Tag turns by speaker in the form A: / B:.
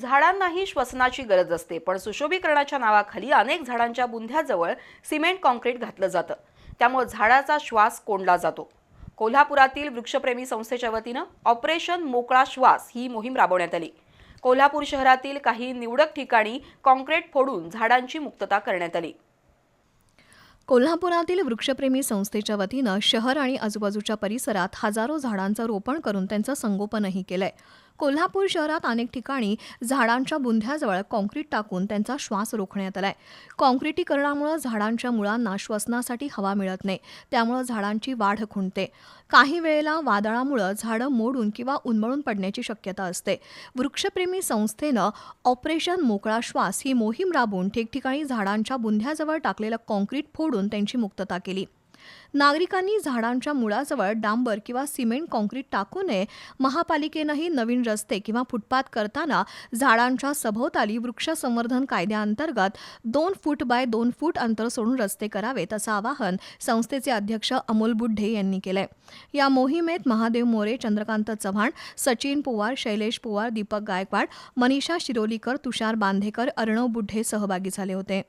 A: झाडांनाही श्वसनाची गरज असते पण सुशोभीकरणाच्या नावाखाली अनेक झाडांच्या बुंध्याजवळ सिमेंट कॉन्क्रीट घातलं जातं. त्यामुळे झाडाचा श्वास कोंडला जातो. कोल्हापुरातील वृक्षप्रेमी संस्थेच्या वतीनं ऑपरेशन मोकळा श्वास ही मोहीम राबवण्यात आली. कोल्हापूर शहरातील काही निवडक ठिकाणी कॉन्क्रीट फोडून झाडांची मुक्तता करण्यात आली.
B: कोल्हापुरातील वृक्षप्रेमी संस्थेच्या वतीनं शहर आणि आजूबाजूच्या परिसरात हजारो झाडांचं रोपण करून त्यांचं संगोपनही केलंय. कोल्हापूर शहरात अनेक ठिकाणी झाडांच्या बुंध्याजवळ कॉन्क्रीट टाकून त्यांचा श्वास रोखण्यात आलाय. कॉन्क्रिटीकरणामुळे झाडांच्या मुळांना श्वसनासाठी हवा मिळत नाही. त्यामुळे झाडांची वाढ खुंटते. काही वेळेला वादळामुळे झाडं मोडून किंवा उन्मळून पडण्याची शक्यता असते. वृक्षप्रेमी संस्थेनं ऑपरेशन मोकळा श्वास ही मोहीम राबवून ठिकठिकाणी झाडांच्या बुंध्याजवळ टाकलेलं कॉन्क्रीट फोडून त्यांची मुक्तता केली. नागरिकांनी झाडांच्या मुळाजवळ डांबर किंवा सिमेंट कॉन्क्रीट टाकू नये. महापालिकेनंही नवीन रस्ते किंवा फुटपाथ करताना झाडांच्या सभोवताली वृक्ष संवर्धन कायद्याअंतर्गत दोन फूट बाय दोन फूट अंतर सोडून रस्ते करावेत असं आवाहन संस्थेचे अध्यक्ष अमोल बुड्ढे यांनी केलंय. या मोहिमेत महादेव मोरे चंद्रकांत चव्हाण सचिन पोवार शैलेश पोवार दीपक गायकवाड मनीषा शिरोलीकर तुषार बांधेकर अर्णव बुड्ढे सहभागी झाले होते.